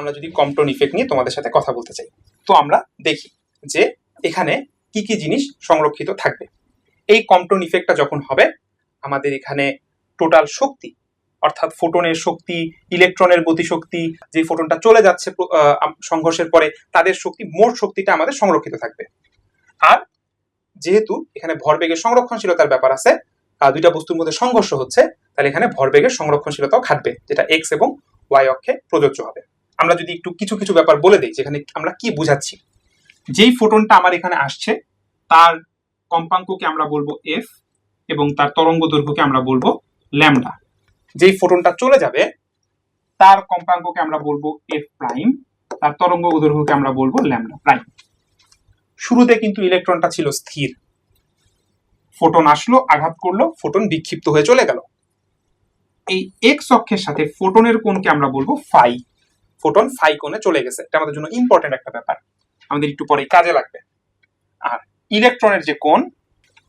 আমরা যদি Compton effect নিয়ে তোমাদের সাথে কথা বলতে চাই। তো আমরা দেখি যে এখানে কি কি জিনিস সংরক্ষিত থাকবে। এই কম্পটন ইফেক্টটা যখন হবে, আমাদের এখানে টোটাল শক্তি, অর্থাৎ ফোটনের শক্তি ইলেকট্রনের গতিশক্তি, যে ফোটনটা চলে যাচ্ছে সংঘর্ষের পরে, তাদের শক্তি, মোট শক্তিটা আমাদের সংরক্ষিত থাকবে। আর যেহেতু এখানে ভরবেগের সংরক্ষণশীলতার ব্যাপার আছে দুইটা বস্তুর মধ্যে সংঘর্ষ হচ্ছে, তাহলে এখানে ভরবেগের সংরক্ষণশীলতাও ঘাটবে যেটা এক্স এবং ওয়াই অক্ষে প্রযোজ্য হবে। আমরা যদি একটু কিছু কিছু ব্যাপার বলে দিই, যেখানে আমরা কি বুঝাচ্ছি? যেই ফোটনটা আমার এখানে আসছে, তার কম্পাঙ্ককে আমরা বলব এফ এবং তার তরঙ্গ দৈর্ঘ্যকে আমরা বলব ল্যামডা। যেই ফোটনটা চলে যাবে, তার কম্পাঙ্ককে আমরা বলব এফ প্রাইম তার তরঙ্গ দৈর্ঘ্যকে আমরা বলব ল্যামডা প্রাইম শুরুতে কিন্তু ইলেকট্রনটা ছিল স্থির। ফোটন আসলো, আঘাত করল, ফোটন বিক্ষিপ্ত হয়ে চলে গেল। এই এক্স অক্ষের সাথে ফোটনের কোণকে আমরা বলব ফাই ফোটন ফাই কোণে চলে গেছে। এটা আমাদের জন্য ইম্পর্টেন্ট একটা ব্যাপার। আমাদের একটু পরে কাজে লাগবে। আর ইলেকট্রনের যে কোণ,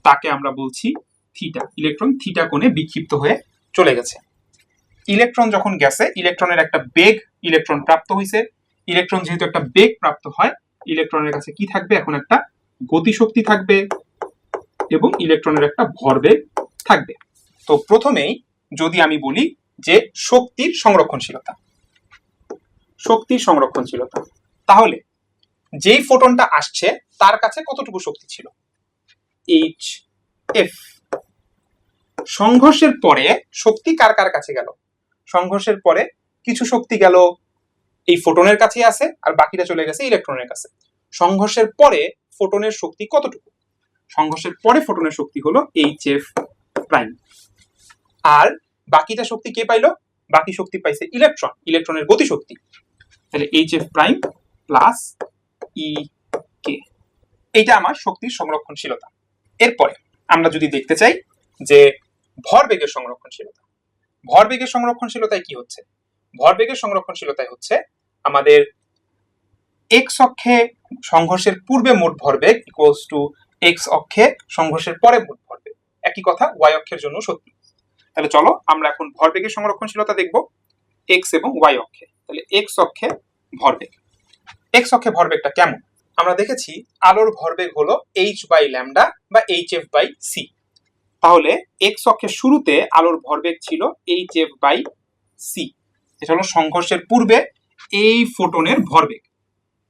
তাকে আমরা বলছি থিটা ইলেকট্রন থিটা কোণে বিক্ষিপ্ত হয়ে চলে গেছে। ইলেকট্রন যখন গেছে ইলেকট্রনের একটা বেগ ইলেকট্রন প্রাপ্ত হয়েছে ইলেকট্রন যেহেতু একটা বেগ প্রাপ্ত হয় ইলেকট্রনের কাছে কি থাকবে? এখন একটা গতিশক্তি থাকবে এবং ইলেকট্রনের একটা ভরবেগ থাকবে। তো প্রথমেই যদি আমি বলি যে শক্তির সংরক্ষণশীলতা। শক্তির সংরক্ষণশীলতা তাহলে, যেই ফোটনটা আসছে, তার কাছে কতটুকু শক্তি ছিল? এইচ এফ সংঘর্ষের পরে শক্তি কার কার কাছে গেল? সংঘর্ষের পরে কিছু শক্তি গেল এই ফোটনের কাছেই আছে, আর বাকিটা চলে গেছে ইলেকট্রনের কাছে। সংঘর্ষের পরে ফোটনের শক্তি কতটুকু? সংঘর্ষের পরে ফোটনের শক্তি হলো এইচ এফ প্রাইম আর বাকিটা শক্তি কে পাইলো? বাকি শক্তি পাইছে ইলেকট্রন ইলেকট্রনের গতিশক্তি। তাহলে H F prime plus E K এইটা আমার শক্তির সংরক্ষণশীলতা। এরপরে আমরা যদি দেখতে চাই যে ভরবেগের সংরক্ষণশীলতা। ভরবেগের সংরক্ষণশীলতায় কি হচ্ছে? ভরবেগের সংরক্ষণশীলতায় হচ্ছে আমাদের এক্স অক্ষে সংঘর্ষের পূর্বে মোট ভরবেগ ইকুয়ালস টু এক্স অক্ষে সংঘর্ষের পরে মোট ভরবেগ একই কথা ওয়াই অক্ষের জন্য সত্যি। তাহলে চলো আমরা এখন ভরবেগের সংরক্ষণশীলতা দেখব। এক্স এবং ওয়াই অক্ষে। তাহলে এক্স অক্ষে ভরবেগ। এক্স অক্ষে ভরবেগটা কেমন? আমরা দেখেছি আলোর ভরবেগ হলো এইচ বাই ল্যামডা বা এইচ এফ বাই সি তাহলে এক্স অক্ষের শুরুতে আলোর ভরবেগ ছিল এইচ এফ বাই সি এটা হলো সংঘর্ষের পূর্বে এই ফোটনের ভরবেগ।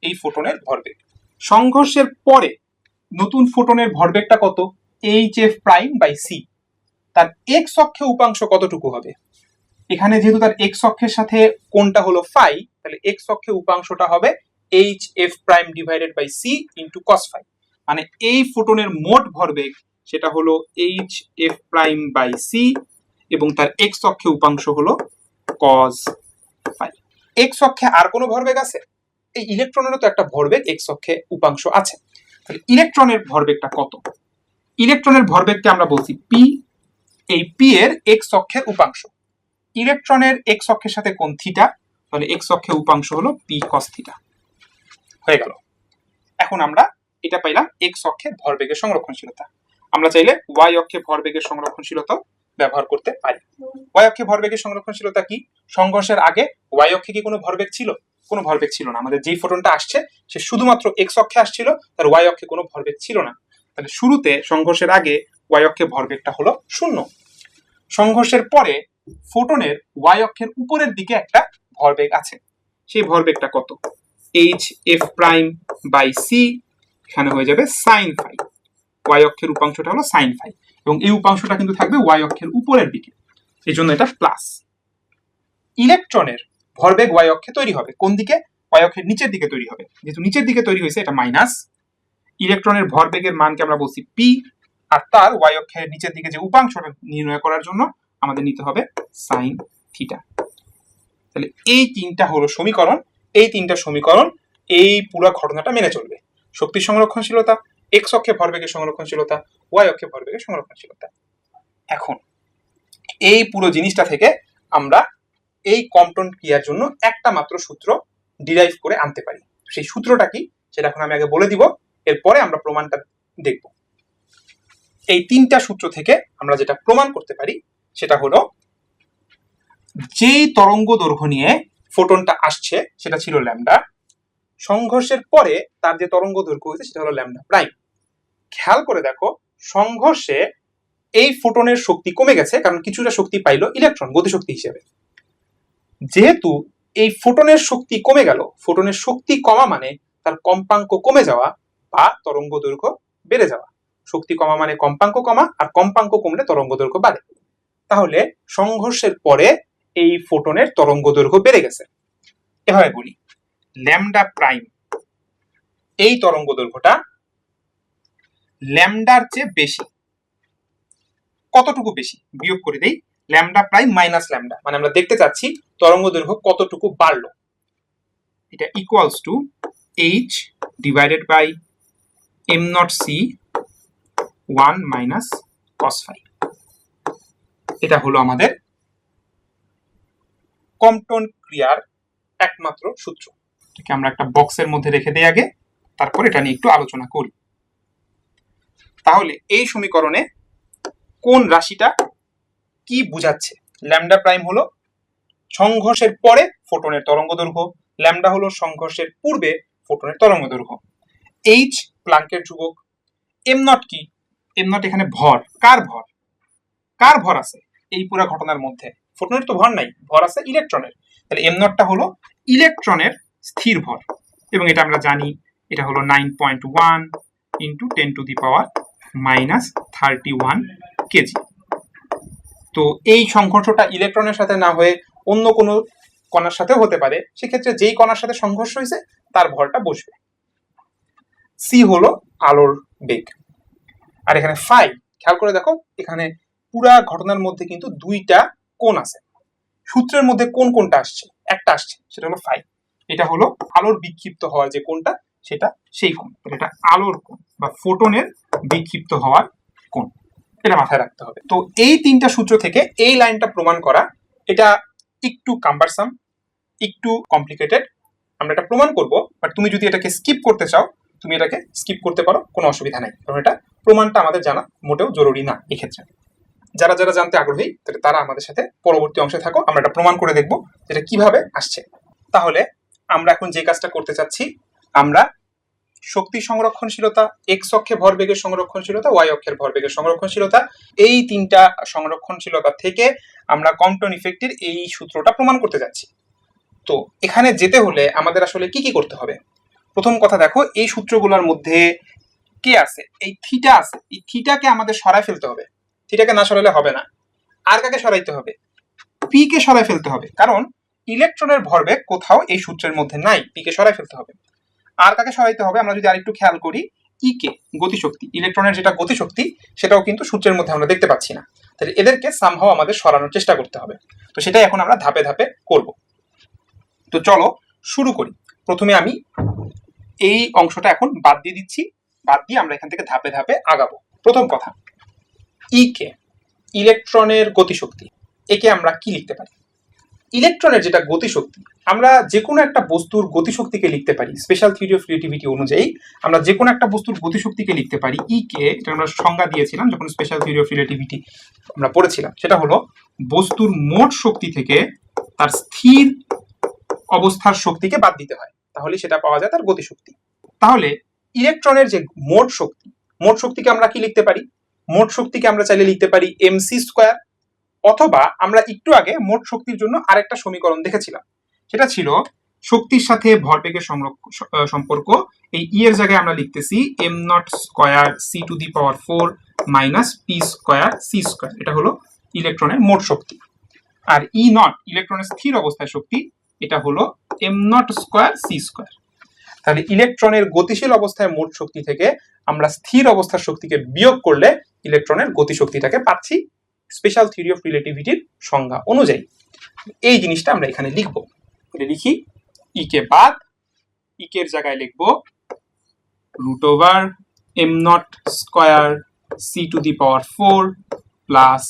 এই ফোটনের ভরবেগ। সংঘর্ষের পরে নতুন ফোটনের ভরবেগটা কত? H F prime by C তার এক্স অক্ষে উপাংশ কতটুকু হবে? এখানে যেহেতু তার এক্স অক্ষের সাথে কোনটা হলো ফাই তাহলে এক্স অক্ষে উপাংশটা হবে H F prime divided by C into cos phi মানে এই ফোটনের মোট ভরবেগ সেটা হলো H F prime by C এবং তার এক্স অক্ষে উপাংশ হলো কজ ফাই এক্স অক্ষে আর কোনো ভরবেগ আছে? এই ইলেকট্রনেরও তো একটা ভরবেগ এক্স অক্ষে উপাংশ আছে। তাহলে ইলেকট্রনের ভরবেগটা কত? ইলেকট্রনের ভরবেগকে আমরা বলছি পি এই পি এর এক্স অক্ষের উপাংশ। ইলেকট্রনের এক্স অক্ষের সাথে কোন থিটা, তাহলে এক্স অক্ষে উপাংশ হলো পি কস থিটা। হয়ে গেল। এখন আমরা এটা পাইলাম এক্স অক্ষে ভরবেগের সংরক্ষণশীলতা। আমরা চাইলে ওয়াই অক্ষে ভরবেগের সংরক্ষণশীলতা ব্যবহার করতে পারি। ওয়াই অক্ষে ভরবেগের সংরক্ষণশীলতা কি? সংঘর্ষের আগে ওয়াই অক্ষে কি কোনো ভরবেগ ছিল? কোনো ভরবেগ ছিল না। আমাদের যেই ফোটনটা আসছে, সে শুধুমাত্র এক্স অক্ষে আসছিল, তার ওয়াই অক্ষে কোনো ভরবেগ ছিল না। তাহলে শুরুতে সংঘর্ষের আগে ওয়াই অক্ষে ভরবেগটা হলো শূন্য। সংঘর্ষের পরে ফোটনের ওয়াই অক্ষের উপরের দিকে একটা ভরবেগ আছে। সেই ভরবেগটা কত? H F prime by C এখানে হয়ে যাবে সাইন ফাই ওয়াই অক্ষের উপাংশটা হলো সাইন ফাই এবং এই উপাংশটা কিন্তু থাকবে ওয়াই অক্ষের উপরের দিকে। এই জন্য এটা প্লাস ইলেকট্রনের ভরবেগ ওয়াই অক্ষে তৈরি হবে। কোন দিকে? ওয়াই অক্ষের নিচের দিকে তৈরি হবে। যেহেতু নিচের দিকে তৈরি হয়েছে, এটা মাইনাস ইলেকট্রনের ভরবেগের মানকে আমরা বলছি পি আর তার ওয়াই অক্ষের নিচের দিকে যে উপাংশটা নির্ণয় করার জন্য আমাদের নিতে হবে সাইন থিটা তাহলে এই তিনটা হলো সমীকরণ, এই তিনটা সমীকরণ, এই পুরো ঘটনাটা মেনে চলবে। শক্তি সংরক্ষণশীলতা এক্স অক্ষে ভরবেগের সংরক্ষণশীলতা ওয়াই অক্ষে ভরবেগের সংরক্ষণশীলতা। এখন, এই পুরো জিনিসটা থেকে আমরা এই কম্পটন ক্রিয়ার জন্য একটা মাত্র সূত্র ডিরাইভ করে আনতে পারি। সেই সূত্রটা কি? সেটা এখন আমি আগে বলে দিব, এরপরে আমরা প্রমাণটা দেখব। এই তিনটা সূত্র থেকে আমরা যেটা প্রমাণ করতে পারি সেটা হলো, যেই তরঙ্গ দৈর্ঘ্য নিয়ে ফোটনটা আসছে, সেটা ছিল ল্যামডা। সংঘর্ষের পরে তার যে তরঙ্গ দৈর্ঘ্য হয়েছে, সেটা হলো ল্যামডা প্রাইম। খেয়াল করে দেখো, সংঘর্ষে এই ফোটনের শক্তি কমে গেছে, কারণ কিছুটা শক্তি পাইলো ইলেকট্রন, গতিশক্তি হিসেবে। যেহেতু এই ফোটনের শক্তি কমে গেল, ফোটনের শক্তি কমা মানে তার কম্পাঙ্ক কমে যাওয়া বা তরঙ্গ দৈর্ঘ্য বেড়ে যাওয়া। শক্তি কমা মানে কম্পাঙ্ক কমা, আর কম্পাঙ্ক কমলে তরঙ্গ দৈর্ঘ্য বাড়ে। তাহলে সংঘর্ষের পরে এই ফোটনের তরঙ্গ দৈর্ঘ্য বেড়ে গেছে। এভাবে বলি, ল্যামডা প্রাইম। এই তরঙ্গ দৈর্ঘ্যটা ল্যামডার চেয়ে বেশি। কতটুকু বেশি? বিয়োগ করে দেই, ল্যামডা প্রাইম মাইনাস ল্যামডা। মানে আমরা দেখতে চাচ্ছি তরঙ্গ দৈর্ঘ্য কতটুকু বাড়লো। এটা equals to h divided by m nought c one minus cos five এটা হলো আমাদের কম্পটন ক্রিয়ার একমাত্র সূত্র। এটাকে আমরা একটা বক্সের মধ্যে রেখে দেই আগে, তারপর এটা নিয়ে একটু আলোচনা করি। তাহলে এই সমীকরণে কোন রাশিটা কি বুঝাচ্ছে? ল্যামডা প্রাইম হলো সংঘর্ষের পরে ফোটনের তরঙ্গ দৈর্ঘ্য ল্যামডা হলো সংঘর্ষের পূর্বে ফোটনের তরঙ্গ দৈর্ঘ্য এইচ প্লাঙ্কের ধ্রুবক এম নট কি? এম নট এখানে ভর। কার ভর? কার ভর আছে? এই পুরো ঘটনার মধ্যে। ফোটনের তো ভর নাই, ভর আছে ইলেকট্রনের তাহলে এম নটটা হলো ইলেকট্রনের স্থির ভর। এবং এটা আমরা জানি, এটা হলো nine point one into ten to the power minus thirty one kg তো এই সংঘর্ষটা ইলেকট্রনের সাথে না হয়ে অন্য কোনো কণার সাথেও হতে পারে। সেক্ষেত্রে যেই কণার সাথে সংঘর্ষ হয়েছে, তার ভরটা বসবে। সি হলো আলোর বেগ। আর এখানে ফাই খেয়াল করে দেখো, এখানে পুরা ঘটনার মধ্যে কিন্তু দুইটা কোণ আছে। সূত্রের মধ্যে কোন কোনটা আসছে? একটা আসছে, সেটা হলো ফাই। এটা হলো আলোর বিক্ষিপ্ত হওয়ার যে কোনটা সেটা সেই কোণ। এটা আলোর কোণ বা ফোটনের বিক্ষিপ্ত হওয়ার কোণ। এটা মাথায় রাখতে হবে। তো এই তিনটা সূত্র থেকে এই লাইনটা প্রমাণ করা, এটা একটু কাম্বারসাম একটু কমপ্লিকেটেড আমরা এটা প্রমাণ করব বাট তুমি যদি এটাকে স্কিপ করতে চাও, তুমি এটাকে স্কিপ করতে পারো, কোনো অসুবিধা নাই। কারণ এটা প্রমাণটা আমাদের জানা মোটেও জরুরি না, এক্ষেত্রে। যারা যারা জানতে আগ্রহী তারা আমাদের সাথে পরবর্তী অংশে থাকো। আমরা এটা প্রমাণ করে দেখব এটা কীভাবে আসছে। তাহলে আমরা এখন যে কাজটা করতে চাচ্ছি, আমরা শক্তি সংরক্ষণশীলতা এক্স অক্ষে ভরবেগের সংরক্ষণশীলতা ওয়াই অক্ষের ভরবেগের সংরক্ষণশীলতা, এই তিনটা সংরক্ষণশীলতা থেকে আমরা কম্পটন ইফেক্টের এই সূত্রটা প্রমাণ করতে যাচ্ছি। তো এখানে যেতে হলে আমাদের আসলে কি কি করতে হবে? প্রথম কথা দেখো, এই সূত্রগুলোর মধ্যে কে আছে? এই থিটা আছে। এই থিটাকে আমাদের সরাই ফেলতে হবে। থিটাকে না সরাইলে হবে না। আর কাকে সরাইতে হবে? পি কে সরাই ফেলতে হবে। কারণ ইলেকট্রনের ভরবেগ কোথাও এই সূত্রের মধ্যে নাই। পি কে সরাই ফেলতে হবে। আর কাকে সরাইতে হবে? আমরা যদি আরেকটু খেয়াল করি ই কে, গতিশক্তি, ইলেকট্রনের যেটা গতিশক্তি, সেটাও কিন্তু সূত্রের মধ্যে আমরা দেখতে পাচ্ছি না। তাহলে এদেরকে সামহাও আমাদের সরানোর চেষ্টা করতে হবে। তো সেটাই এখন আমরা ধাপে ধাপে করব। তো চলো শুরু করি। প্রথমে আমি এই অংশটা এখন বাদ দিয়ে দিচ্ছি। বাদ দিয়ে আমরা এখান থেকে ধাপে ধাপে আগাবো। প্রথম কথা ই কে? ইলেকট্রনের গতিশক্তি। একে আমরা কি লিখতে পারি? ইলেকট্রনের যেটা গতিশক্তি, আমরা যে কোনো একটা বস্তুর গতিশক্তিকে লিখতে পারি। স্পেশাল থিওরি অফ রিলেটিভিটি অনুযায়ী আমরা যে কোনো একটা বস্তুর গতিশক্তিকে লিখতে পারি। ই কে, এটা আমরা সংজ্ঞা দিয়েছিলাম যখন স্পেশাল থিওরি অফ রিলেটিভিটি আমরা পড়েছিলাম। সেটা হলো বস্তুর মোট শক্তি থেকে তার স্থির অবস্থার শক্তিকে বাদ দিতে হয়। তাহলে সেটা পাওয়া যায় তার গতিশক্তি। তাহলে ইলেকট্রনের যে মোট শক্তি, মোট শক্তিকে আমরা কি লিখতে পারি? মোট শক্তিকে আমরা চাইলে লিখতে পারি এমসি স্কোয়ার অথবা আমরা একটু আগে মোট শক্তির জন্য আরেকটা সমীকরণ দেখেছিলাম। সেটা ছিল শক্তির সাথে ভরবেগের সম্পর্ক। এই ই এর জায়গায় আমরা লিখতেছি m nought square c to the power four minus p square c square এটা হলো ইলেকট্রনের মোট শক্তি। আর ই নট ইলেকট্রনের স্থির অবস্থায় শক্তি, এটা হলো m nought square c square তাহলে ইলেকট্রনের গতিশীল অবস্থায় মোট শক্তি থেকে আমরা স্থির অবস্থার শক্তিকে বিয়োগ করলে ইলেকট্রনের গতিশক্তিটাকে পাচ্ছি স্পেশাল থিওরি অফ রিলেটিভিটির সংজ্ঞা অনুযায়ী। এই জিনিসটা আমরা এখানে লিখব। লিখি ইকে বাদ ইকের জায়গায় লিখব root over m nought square c to the power four plus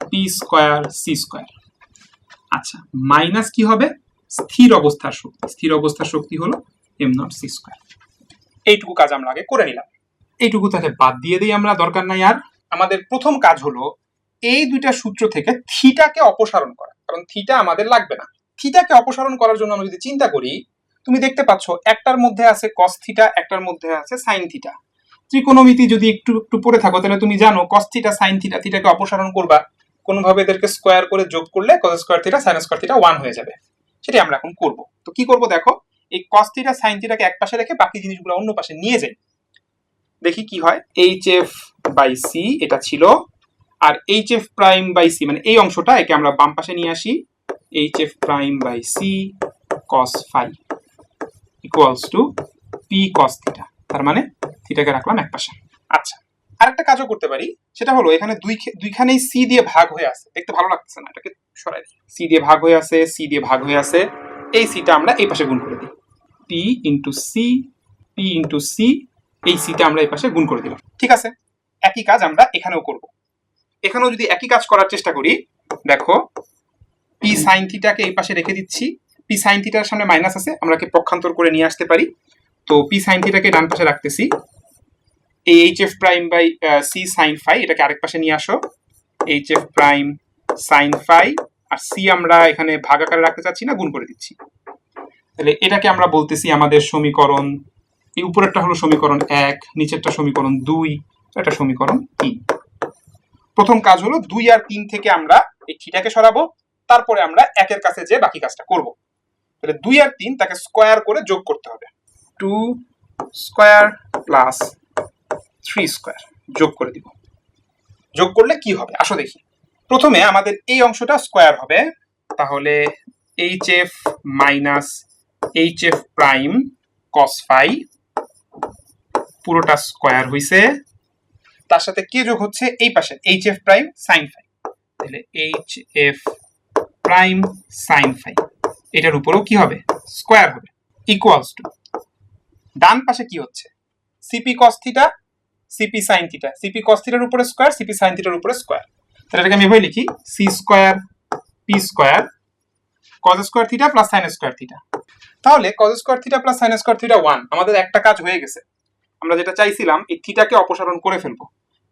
p square c square আচ্ছা মাইনাস কি হবে? স্থির অবস্থার শক্তি। স্থির অবস্থার শক্তি হলো এম নট সি স্কোয়ার এইটুকু কাজ আমরা আগে করে নিলাম। এইটুকু তাহলে বাদ দিয়ে দিই আমরা, দরকার নাই আর। আমাদের প্রথম কাজ হলো এই দুইটা সূত্র থেকে থিটাকে অপসারণ করা, কারণ থিটা আমাদের লাগবে না। থিটাকে অপসারণ করার জন্য আমরা যদি চিন্তা করি, তুমি দেখতে পাচ্ছ একটার মধ্যে আছে কস থিটা একটার মধ্যে আছে সাইন থিটা ত্রিকোণমিতি যদি একটু একটু পড়ে থাকো, তাহলে তুমি জানো কস থিটা সাইন থিটা থিটাকে অপসারণ করবা। কোনোভাবে এদেরকে স্কোয়ার করে যোগ করলে cos square theta sine square theta one হয়ে যাবে। সেটাই আমরা এখন করব। তো কি করব দেখো? এই কস থিটা সাইন থিটাকে এক পাশে রেখে বাকি জিনিসগুলো অন্য পাশে নিয়ে যাই। দেখি কি হয়। এইচ এফ বাই সি এটা ছিল। আর h f prime by c মানে এই অংশটা একে আমরা বাম পাশে নিয়ে আসি। H f prime by c cos phi equals to p cos theta তার মানে থিটাকে রাখলাম এক পাশে। আচ্ছা আরেকটা কাজও করতে পারি। সেটা হলো এখানে দুই দুইখানেই সি দিয়ে ভাগ হয়ে আছে। দেখতে ভালো লাগতেছে না, এটাকে সরাই দিই। সি দিয়ে ভাগ হয়ে আছে সি দিয়ে ভাগ হয়ে আছে। এই সিটা আমরা এই পাশে গুণ করে দিই। P into c p into c এই সিটা আমরা এই পাশে গুণ করে দিলাম। ঠিক আছে? একই কাজ আমরা এখানেও করব। এখানেও যদি একই কাজ করার চেষ্টা করি, দেখো পি সাইন থিটাকে এই পাশে রেখে দিচ্ছি। পি সাইন থিটার সামনে মাইনাস আছে, আমরা পক্ষান্তর করে নিয়ে আসতে পারি। তো পি সাইন থিটাকে ডান পাশে রাখতেছি। এই h f prime by c sine phi এটাকে আরেক পাশে নিয়ে আসো। H f prime sine phi আর সি আমরা এখানে ভাগ আকারে রাখতে চাচ্ছি না, গুণ করে দিচ্ছি। তাহলে এটাকে আমরা বলতেছি আমাদের সমীকরণ এই উপরেরটা হলো সমীকরণ এক, নিচেরটা সমীকরণ দুই, এটা সমীকরণ তিন। প্রথম কাজ হলো দুই আর তিন থেকে আমরা এই থিটাকে সরাবো, তারপরে আমরা একের কাছে যে বাকি কাজটা করব। তাহলে দুই আর তিন তাকে স্কোয়ার করে যোগ করতে হবে। Two square plus three square যোগ করে দিব। যোগ করলে কি হবে? আসো দেখি। প্রথমে আমাদের এই অংশটা স্কোয়ার হবে, তাহলে H F minus H F prime cos phi পুরোটা স্কোয়ার হইছে। তার সাথে কে যোগ হচ্ছে? এই পাশে h f prime sine phi তাহলে h f prime sine phi এটার উপরেও কি হবে? স্কোয়ার হবে। ইকুয়ালস টু ডান পাশে কি হচ্ছে? C p cos theta c p sine theta c p cos থিটার উপরে স্কোয়ার সিপি সাইন থিটার উপরে স্কোয়ার তাহলে এটাকে আমি এভাবে লিখি c square p square cos square theta plus sine square theta তাহলে cos square theta plus sine square theta one আমাদের একটা কাজ হয়ে গেছে। আমরা যেটা চাইছিলাম, এই থিটাকে অপসারণ করে ফেলব,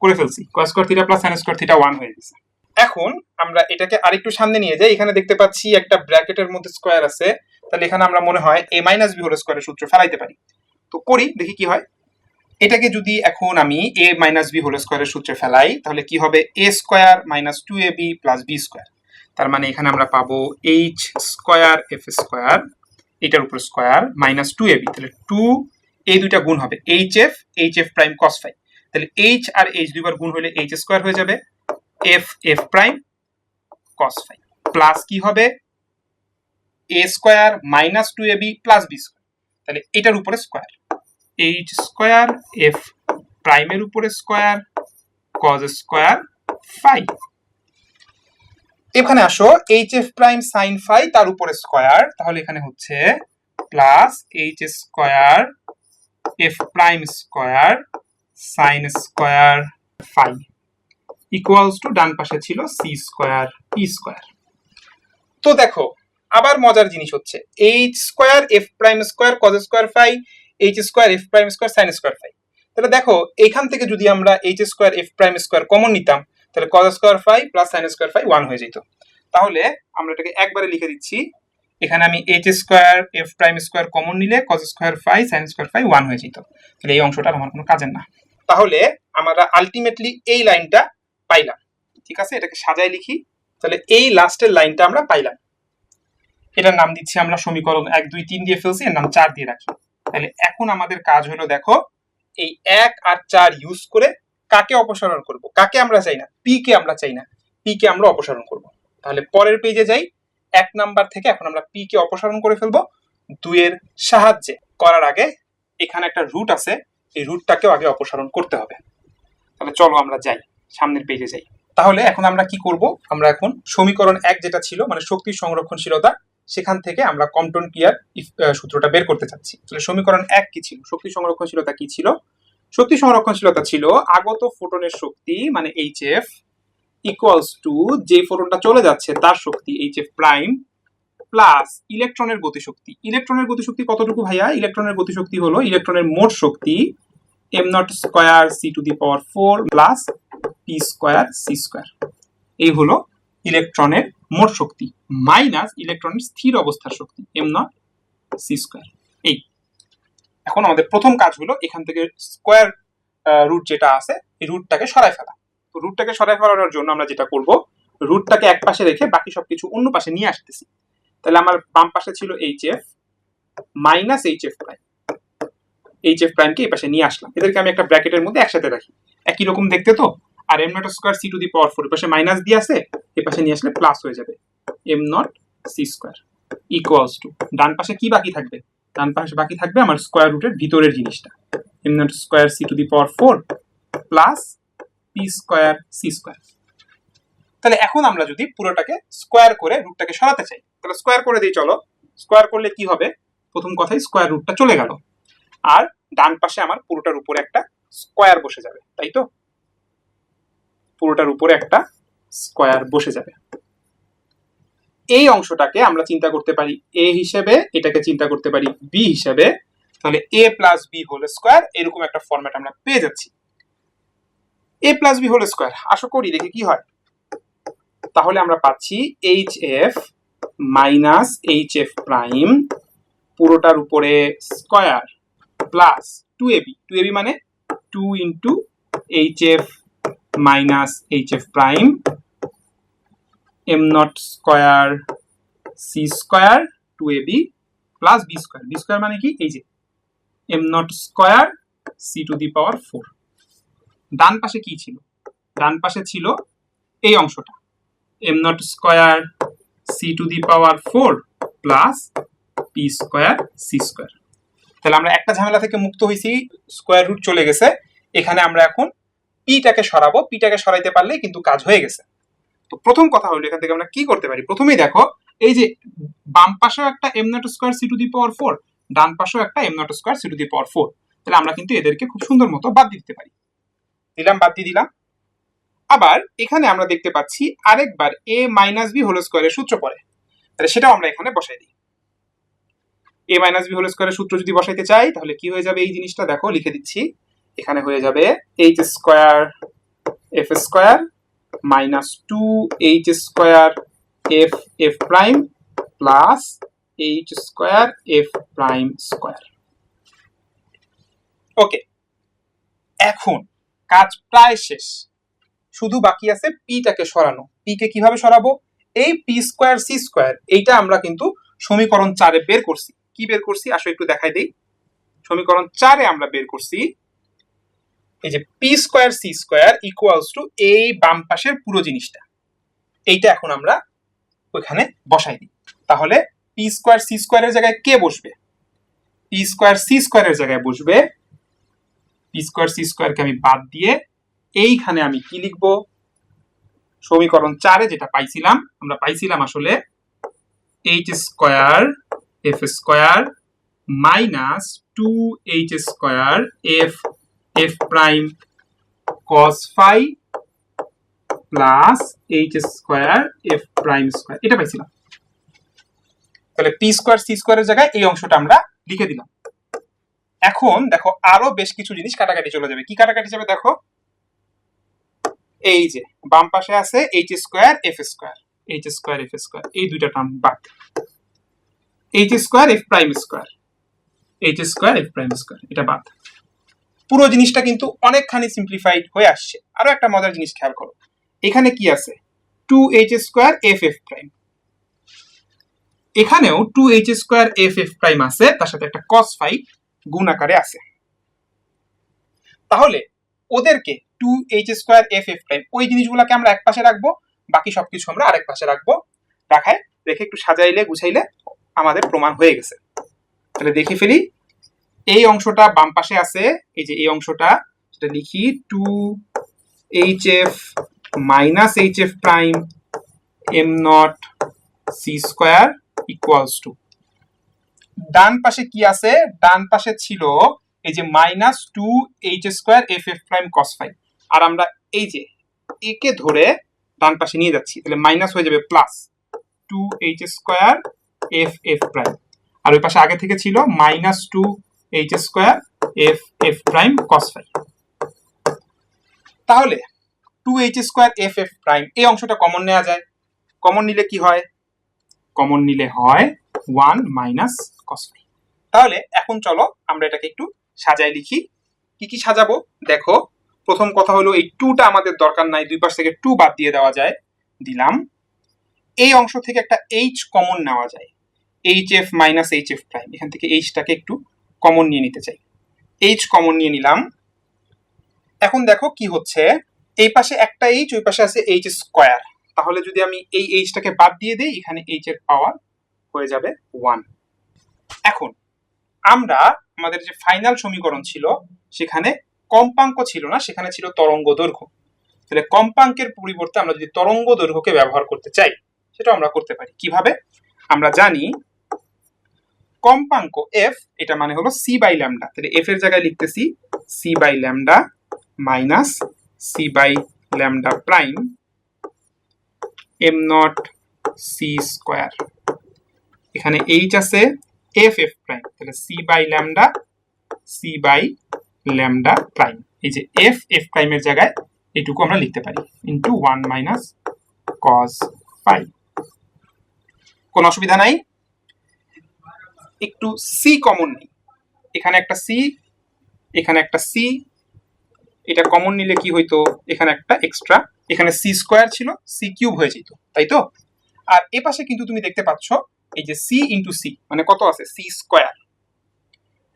করে ফেলছি। Cos square theta plus sine square theta one হয়ে গেছে। এখন আমরা এটাকে আরেকটু সামনে নিয়ে যাই। এখানে দেখতে পাচ্ছি একটা ব্র্যাকেটের মধ্যে স্কোয়ার আছে। তাহলে এখানে আমরা মনে হয় এ মাইনাস বি হোল স্কোয়ারের সূত্র ফেলাইতে পারি। তো করি, দেখি কি হয়। এটাকে যদি এখন আমি এ মাইনাস বি হোল স্কোয়ারের সূত্রে ফেলাই, তাহলে কি হবে? A square minus two a b plus b square তার মানে এখানে আমরা পাবো এইচ স্কোয়ার এফ স্কোয়ার এটার উপর square minus two A B তাহলে টু এই দুইটা গুণ হবে H F H F prime cos phi তাহলে এইচ আর এইচ দুইবার গুণ হলে এইচ স্কোয়ার হয়ে যাবে f f prime cos phi plus কি হবে? A square minus two a b plus b square তাহলে এটার উপরে স্কোয়ার এইচ স্কোয়ার এফ প্রাইমের উপরে স্কোয়ার কজ স্কোয়ার ফাই এখানে আসো h f prime sine phi তার উপরে স্কোয়ার তাহলে এখানে হচ্ছে plus h square f prime square sine square phi equals to ডান পাশে ছিল সি স্কোয়ার পি স্কোয়ার তো দেখো, আবার মজার জিনিস হচ্ছে h square f prime square cos square phi h square f prime square sine square phi তাহলে দেখো, এখান থেকে যদি আমরা h square f prime square common নিতাম, তাহলে cos square phi plus sine square phi one হয়ে যেত। তাহলে আমরা এটাকে একবারে লিখে দিচ্ছি এখানে আমি h square f prime square common নিলে cos square phi sine square phi one হয়ে যেত। তাহলে এই অংশটা আমার কোনো কাজের না। তাহলে আমরা আলটিমেটলি এই লাইনটা পাইলাম। ঠিক আছে? এটাকে সাজায় লিখি। তাহলে এই লাস্টের লাইনটা আমরা পাইলাম। এটার নাম দিচ্ছি আমরা সমীকরণ এক, দুই, তিন দিয়ে ফেলছি, এর নাম চার দিয়ে রাখি। তাহলে এখন আমাদের কাজ হলো, দেখো, এই এক আর চার ইউজ করে কাকে অপসারণ করব? কাকে আমরা চাই না? পি কে আমরা চাই না। পি কে আমরা অপসারণ করব। তাহলে পরের পেজে যাই। এক নাম্বার থেকে এখন আমরা পি কে অপসারণ করে ফেলব দুইয়ের সাহায্যে। করার আগে এখানে একটা রুট আছে, এই রুটটাকেও আগে অপসারণ করতে হবে। তাহলে চলো আমরা যাই, সামনের পেজে যাই। তাহলে এখন আমরা কি করব? আমরা এখন সমীকরণ এক যেটা ছিল মানে শক্তি সংরক্ষণশীলতা, সেখান থেকে আমরা কম্পটন ক্রিয়ার সূত্রটা বের করতে চাচ্ছি। তাহলে সমীকরণ এক কি ছিল? শক্তি সংরক্ষণশীলতা কি ছিল? শক্তি সংরক্ষণশীলতা ছিল আগত ফোটনের শক্তি মানে এইচ এফ ইকুয়ালস টু যে ফোটনটা চলে যাচ্ছে, তার শক্তি এইচ এফ প্রাইম প্লাস ইলেকট্রনের গতিশক্তি। ইলেকট্রনের গতিশক্তি কতটুকু ভাইয়া? ইলেকট্রনের গতিশক্তি হলো ইলেকট্রনের মোট শক্তি m nought square c to the power four plus p square c square এই হলো ইলেকট্রনের মোট শক্তি মাইনাস ইলেকট্রনের স্থির অবস্থার শক্তি এম নট সি স্কোয়ার এই। এখন আমাদের প্রথম কাজ হলো এখান থেকে স্কোয়ার রুট যেটা আছে, এই রুটটাকে সরাই ফেলা। রুটটাকে সরাই ফেলানোর জন্য আমরা যেটা করব রুটটাকে এক পাশে রেখে বাকি সবকিছু অন্য পাশে নিয়ে আসতেছি। তাহলে আমার বাম পাশে ছিল h f minus h f prime h f প্রাইমকে এই পাশে নিয়ে আসলাম। এদেরকে আমি একটা ব্র্যাকেটের মধ্যে একসাথে রাখি। একই রকম দেখতে তো? আর m nought square c to the power four পাশে মাইনাস দিয়ে আছে, এ পাশে নিয়ে আসলে প্লাস হয়ে যাবে। M nought c square equals to ডান পাশে কি বাকি থাকবে? ডান পাশে বাকি থাকবে আমার স্কোয়ার রুটের ভিতরের জিনিসটা। M nought square c to the power four plus p square c square তাহলে এখন আমরা যদি পুরোটাকে স্কোয়ার করে রুটটাকে সরাতে চাই, তাহলে স্কোয়ার করে দিই চলো স্কোয়ার করলে কি হবে? প্রথম কথাই স্কোয়ার রুটটা চলে গেল। আর ডান পাশে আমার পুরোটার উপরে একটা স্কোয়ার বসে যাবে, তাই তো? পুরোটার উপরে একটা স্কোয়ার বসে যাবে। এই অংশটাকে আমরা চিন্তা করতে পারি এ হিসেবে, এটাকে চিন্তা করতে পারি বি হিসেবে। তাহলে a plus b whole square এরকম একটা ফরম্যাট আমরা পেয়ে যাচ্ছি। A plus b whole square আশা করি দেখি কি হয়। তাহলে আমরা পাচ্ছি h f minus h f prime পুরোটার উপরে square plus two a b two a b মানে two into h f minus h f prime m nought square c square two a b plus b square b square মানে কি? এই যে m nought square c to the power four ডান পাশে কি ছিল? ডান পাশে ছিল এই অংশটা। M nought square c to the power four plus p square c square তাহলে আমরা একটা ঝামেলা থেকে মুক্ত হয়েছি স্কোয়ার রুট চলে গেছে। এখানে আমরা এখন পিটাকে সরাবো। পিটাকে সরাইতে পারলে কিন্তু কাজ হয়ে গেছে। তো প্রথম কথা হলো, এখান থেকে আমরা কি করতে পারি? প্রথমেই দেখো, এই যে বাম পাশেও একটা m nought square c to the power four ডান পাশেও একটা m nought square c to the power four তাহলে আমরা কিন্তু এদেরকে খুব সুন্দর মতো বাদ দিতে পারি। দিলাম, বাদ দিয়ে দিলাম। আবার এখানে আমরা দেখতে পাচ্ছি আরেকবার এ মাইনাস বি হোল স্কোয়ারের সূত্র পড়ে। তাহলে সেটাও আমরা এখানে বসাই দিই। এ মাইনাস বি হোল স্কোয়ারের সূত্র যদি বসাইতে চাই, তাহলে কি হয়ে যাবে? এই জিনিসটা দেখো, লিখে দিচ্ছি। এখানে হয়ে যাবে h square f square minus two h square f f prime plus h square f prime square okay এখন কাজ প্রায় শেষ। শুধু বাকি আছে পিটাকে সরানো। পি কে কীভাবে সরাবো? এই পি স্কোয়ার সি স্কোয়ার এইটা আমরা কিন্তু সমীকরণ চারে বের করছি। কি বের করছি? আসো একটু দেখাই দেই। সমীকরণ চারে আমরা বের করছি। এই যে p square c square equals to এই বাম পাশের পুরো জিনিসটা। এইটা এখন আমরা ওইখানে বসাই দিই। তাহলে পি স্কোয়ার সি স্কোয়ারের জায়গায় কে বসবে? পি স্কোয়ার সি স্কোয়ারের জায়গায় বসবে পি স্কোয়ার সি স্কোয়ারকে আমি বাদ দিয়ে এইখানে আমি কি লিখব? সমীকরণ চারে যেটা পাইছিলাম, আমরা পাইছিলাম আসলে h square f square minus two h square f f prime cos phi plus h square f prime square এটা পাইছিলাম। তাহলে পি স্কোয়ার সি স্কোয়ারের জায়গায় এই অংশটা আমরা লিখে দিলাম। এখন দেখো আরও বেশ কিছু জিনিস কাটাকাটি চলে যাবে। কি কাটাকাটি যাবে দেখো? এই যে, বাম পাশে আছে h square f square h square f square এই দুইটা টার্ম বাদ। H square f prime square h square f prime square এটা বাদ। পুরো জিনিসটা কিন্তু অনেকখানি সিম্পলিফাইড হয়ে আসছে। আরও একটা মজার জিনিস খেয়াল করো। এখানে কি আছে? Two h square f f prime এখানেও two h square f f prime আছে। তার সাথে একটা কস ফাই গুণ আকারে আছে। তাহলে ওদেরকে two h square f f prime ওই জিনিসগুলোকে আমরা এক পাশে রাখব, বাকি সবকিছু আমরা আরেক পাশে রাখব। রাখায় রেখে একটু সাজাইলে, গুছাইলে আমাদের প্রমাণ হয়ে গেছে। তাহলে দেখে ফেলি, এই অংশটা বাম পাশে আছে, এই যে এই অংশটা, সেটা লিখি two h f minus h f prime m nought c square equals to ডান পাশে কি আছে? ডান পাশে ছিল এই যে minus two h square f f prime cos five আর আমরা এই যে একে ধরে ডান পাশে নিয়ে যাচ্ছি, তাহলে মাইনাস হয়ে যাবে plus two H square F F prime আর ওই পাশে আগে থেকে ছিল minus two H square F F prime cos five তাহলে two H square F F prime এই অংশটা কমন নেওয়া যায়। কমন নিলে কি হয়? কমন নিলে হয় ওয়ান মাইনাস কস তাহলে এখন চলো আমরা এটাকে একটু সাজায় লিখি। কি কি সাজাবো? দেখো, প্রথম কথা হলো এই টুটা আমাদের দরকার নাই, দুই পাশ থেকে টু বাদ দিয়ে দেওয়া যায়। দিলাম। এই অংশ থেকে একটা এইচ কমন নেওয়া যায়। H f minus h f prime এখান থেকে এইচটাকে একটু কমন নিয়ে নিতে চাই। এইচ কমন নিয়ে নিলাম। এখন দেখো কি হচ্ছে? এই পাশে একটা এইচ ওই পাশে আছে এইচ স্কোয়ার তাহলে যদি আমি এই এইচটাকে বাদ দিয়ে দিই, এখানে এইচ এর পাওয়ার হয়ে যাবে ওয়ান এখন, আমরা আমাদের যে ফাইনাল সমীকরণ ছিল, সেখানে কম্পাঙ্ক ছিল না, সেখানে ছিল তরঙ্গ দৈর্ঘ্য। তাহলে কম্পাঙ্কের পরিবর্তে আমরা যদি তরঙ্গ দৈর্ঘ্যকে ব্যবহার করতে চাই সেটা আমরা করতে পারি। কীভাবে? আমরা জানি কম্পাঙ্ক এফ এটা মানে হলো সি বাই ল্যামডা তাহলে এফ এর জায়গায় লিখতেছি c by lambda minus c by lambda prime m nought c square এখানে এইচ আছে এফ এফ প্রাইম তাহলে c by lambda c by lambda prime এই যে এফ এফ প্রাইমের জায়গায় এটুকু আমরা লিখতে পারি into one minus cos five কোনো অসুবিধা নাই? একটু সি কমন নেই। এখানে একটা সি এখানে একটা সি এটা কমন নিলে কি হইতো? এখানে একটা এক্সট্রা এখানে সি স্কোয়ার ছিল সি কিউব হয়ে যেত, তাই তো? আর এ পাশে কিন্তু তুমি দেখতে পাচ্ছ এই যে সি ইন্টু সি মানে কত আছে? সি স্কোয়ার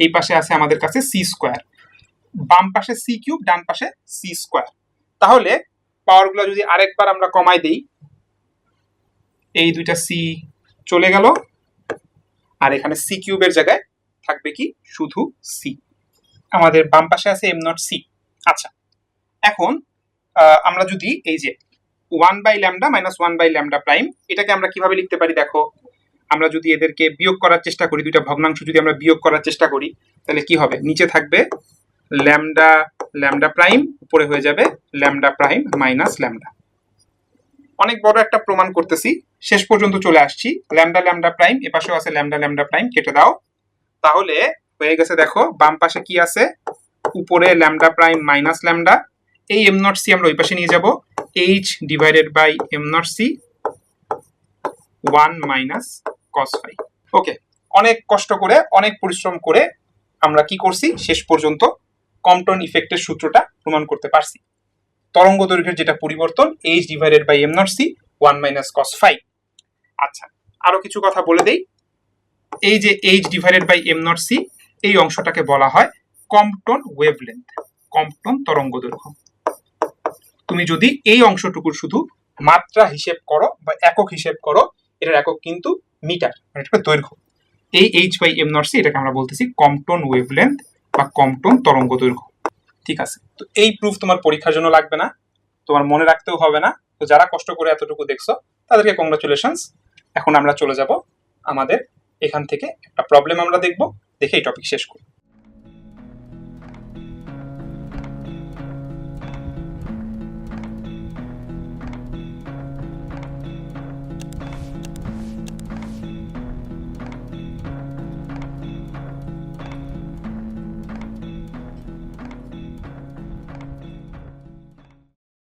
এই পাশে আছে আমাদের কাছে সি স্কোয়ার বাম পাশে সি কিউব ডান পাশে সি স্কোয়ার তাহলে পাওয়ারগুলো যদি আরেকবার আমরা কমাই দেই, এই দুইটা সি চলে গেল। আর এখানে সি কিউবের জায়গায় থাকবে কি? শুধু সি আমাদের বাম পাশে আছে এম নট সি আচ্ছা এখন আমরা যদি এই যে one by lambda minus one by lambda prime এটাকে আমরা কীভাবে লিখতে পারি দেখো? আমরা যদি এদেরকে বিয়োগ করার চেষ্টা করি, দুইটা ভগ্নাংশ যদি আমরা বিয়োগ করার চেষ্টা করি, তাহলে কি হবে? নিচে থাকবে ল্যামডা ল্যামডা প্রাইম, উপরে হয়ে যাবে ল্যামডা প্রাইম মাইনাস ল্যামডা। অনেক বড় একটা প্রমাণ করতেছি। শেষ পর্যন্ত চলে আসছি। ল্যামডা ল্যামডা প্রাইম, এপাশেও আছে ল্যামডা ল্যামডা প্রাইম, কেটে দাও। তাহলে হয়ে গেছে দেখো, বাম পাশে কি আছে? উপরে ল্যামডা প্রাইম মাইনাস ল্যামডা। এই এম নট সি আমরা ওই পাশে নিয়ে যাব। H divided by m nought c one minus cos phi okay অনেক কষ্ট করে, অনেক পরিশ্রম করে আমরা কি করছি? শেষ পর্যন্ত কম্পটন ইফেক্টের সূত্রটা প্রমাণ করতে পারছি। তরঙ্গ দৈর্ঘ্যের যেটা পরিবর্তন h divided by m nought c one minus cos phi আচ্ছা আরও কিছু কথা বলে দেই। এই যে h divided by m nought c এই অংশটাকে বলা হয় কম্পটন ওয়েভলেন্থ কম্পটন তরঙ্গ দৈর্ঘ্য। তুমি যদি এই অংশটুকুর শুধু মাত্রা হিসেব করো বা একক হিসেব করো, এটার একক কিন্তু মিটার মানে এটা দৈর্ঘ্য। এই h by m nought c এটাকে আমরা বলতেছি কম্পটন ওয়েভলেন্থ বা কম্পটন তরঙ্গ দৈর্ঘ্য। ঠিক আছে? তো এই প্রুফ তোমার পরীক্ষার জন্য লাগবে না। তোমার মনে রাখতেও হবে না। তো যারা কষ্ট করে এতটুকু দেখছ, তাদেরকে কংগ্রাচুলেশনস এখন আমরা চলে যাব আমাদের এখান থেকে একটা প্রবলেম আমরা দেখব। দেখে এই টপিক শেষ করি।